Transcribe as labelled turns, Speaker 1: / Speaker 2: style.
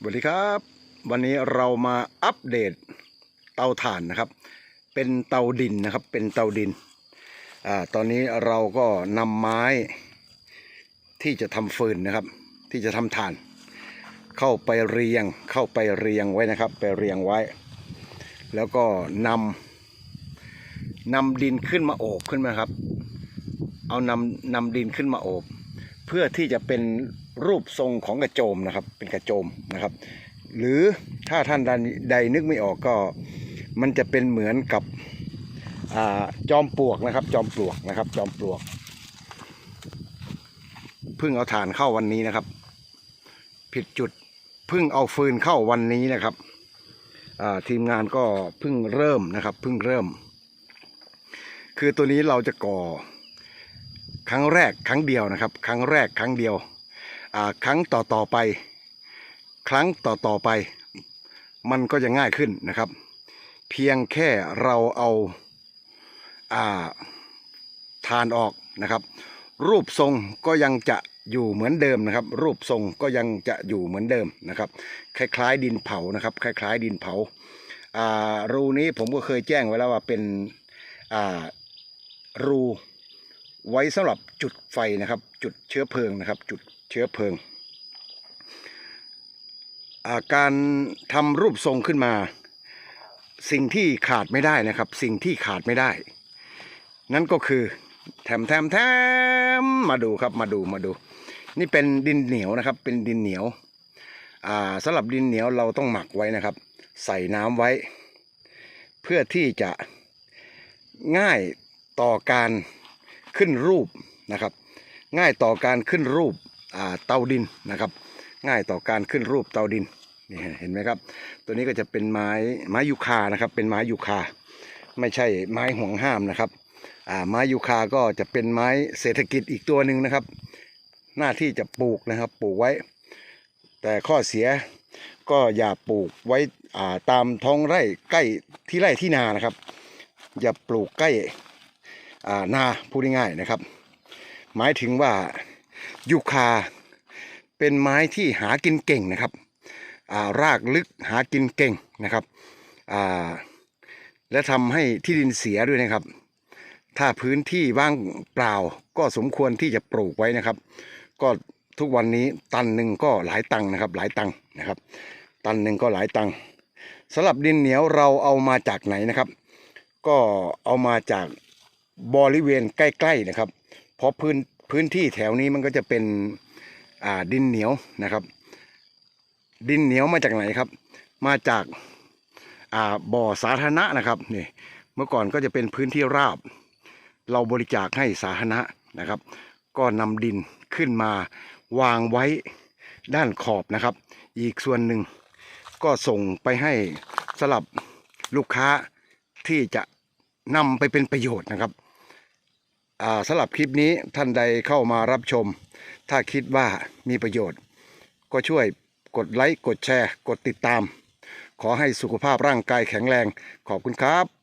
Speaker 1: สวัสดีครับ วันนี้เรามาอัปเดตเตาถ่านนะครับ เป็นเตาดินนะครับ เป็นเตาดินอ่าตอนนี้เราก็นำไม้ที่จะทำฟืนนะครับ ที่จะทำถ่าน เข้าไปเรียงเข้าไปเรียงไว้นะครับ ไปเรียงไว้ แล้วก็นำนำดินขึ้นมาโอบขึ้นมาครับ เอานำนำดินขึ้นมาโอบ เพื่อที่จะเป็น รูปทรงของกระโจมนะครับ เป็นกระโจมนะครับ หรือถ้าท่านใดนึกไม่ออกก็มันจะเป็นเหมือนกับอจอมปลวกนะครับ จอมปลวกนะครับ จอมปลวกเพิ่งเอาฐานเข้าวันนี้นะครับ ผิดจุดเพิ่งเอาฟืนเข้าวันนี้นะครับทีมงานก็เพิ่งเริ่มนะครับเพิ่งเริ่ม คือตัวนี้เราจะก่อครั้งแรกครั้งเดียวนะครับ ครั้งแรกครั้งเดียว ครั้งต่อต่อไป ครั้งต่อต่อไป มันก็จะง่ายขึ้นนะครับ เพียงแค่เราเอาอ่าทานออกนะครับ รูปทรงก็ยังจะอยู่เหมือนเดิมนะครับ รูปทรงก็ยังจะอยู่เหมือนเดิมนะครับ คล้ายๆ ดินเผานะครับ คล้าย ๆ ดินเผาอ่ารูนี้ผมก็เคยแจ้งไว้แล้วว่าเป็นอ่ารูไว้สำหรับจุดไฟนะครับ จุดเชื้อเพลิงนะครับ จุด เชื้อเพลิงาการทำรูปทรงขึ้นมา สิ่งที่ขาดไม่ได้นะครับ สิ่งที่ขาดไม่ได้ นั่นก็คือแถมแถมแถมมาดูครับมาดูมาดู นี่เป็นดินเหนียวนะครับ เป็นดินเหนียวสำหรับดินเหนียวเราต้องหมักไว้นะครับ ใส่น้ำไว้ เพื่อที่จะง่ายต่อการขึ้นรูปนะครับ ง่ายต่อการขึ้นรูป เตาดินนะครับ ง่ายต่อการขึ้นรูปเตาดินนี่เห็นไหมครับ ตัวนี้ก็จะเป็นไม้ไม้ยูคานะครับ เป็นไม้ยูคา ไม่ใช่ไม้ห่วงห้ามนะครับไม้ยูคาก็จะเป็นไม้เศรษฐกิจอีกตัวหนึ่งนะครับ หน้าที่จะปลูกนะครับปลูกไว้ แต่ข้อเสียก็อย่าปลูกไว้ตามท้องไร่ใกล้ที่ไร่ที่นานะครับ อย่าปลูกใกล้นาพูดง่ายๆนะครับ หมายถึงว่า ยูคา เป็นไม้ที่หากินเก่งนะครับารากลึกหากินเก่งนะครับและทำให้ที่ดินเสียด้วยนะครับ ถ้าพื้นที่ว่างเปล่าก็สมควรที่จะปลูกไว้นะครับ ก็ทุกวันนี้ตันหนึ่งก็หลายตังค์นะครับ หลายตังค์นะครับ ตันหนึ่งก็หลายตังค์สำหรับดินเหนียวเราเอามาจากไหนนะครับ ก็เอามาจากบริเวณใกล้ ๆนะครับ เพราะพื้น พื้นที่แถวนี้มันก็จะเป็นอ่าดินเหนียวนะครับ ดินเหนียวมาจากไหนครับ มาจากอ่าบ่อสาธารณะนะครับนี่เมื่อก่อนก็จะเป็นพื้นที่ราบ เราบริจาคให้สาธารณะนะครับ ก็นำดินขึ้นมาวางไว้ด้านขอบนะครับ อีกส่วนหนึ่งก็ส่งไปให้สำหรับลูกค้าที่จะนำไปเป็นประโยชน์นะครับ สำหรับคลิปนี้ท่านใดเข้ามารับชม ถ้าคิดว่ามีประโยชน์ ก็ช่วยกดไลค์ กดแชร์ กดติดตาม ขอให้สุขภาพร่างกายแข็งแรง ขอบคุณครับ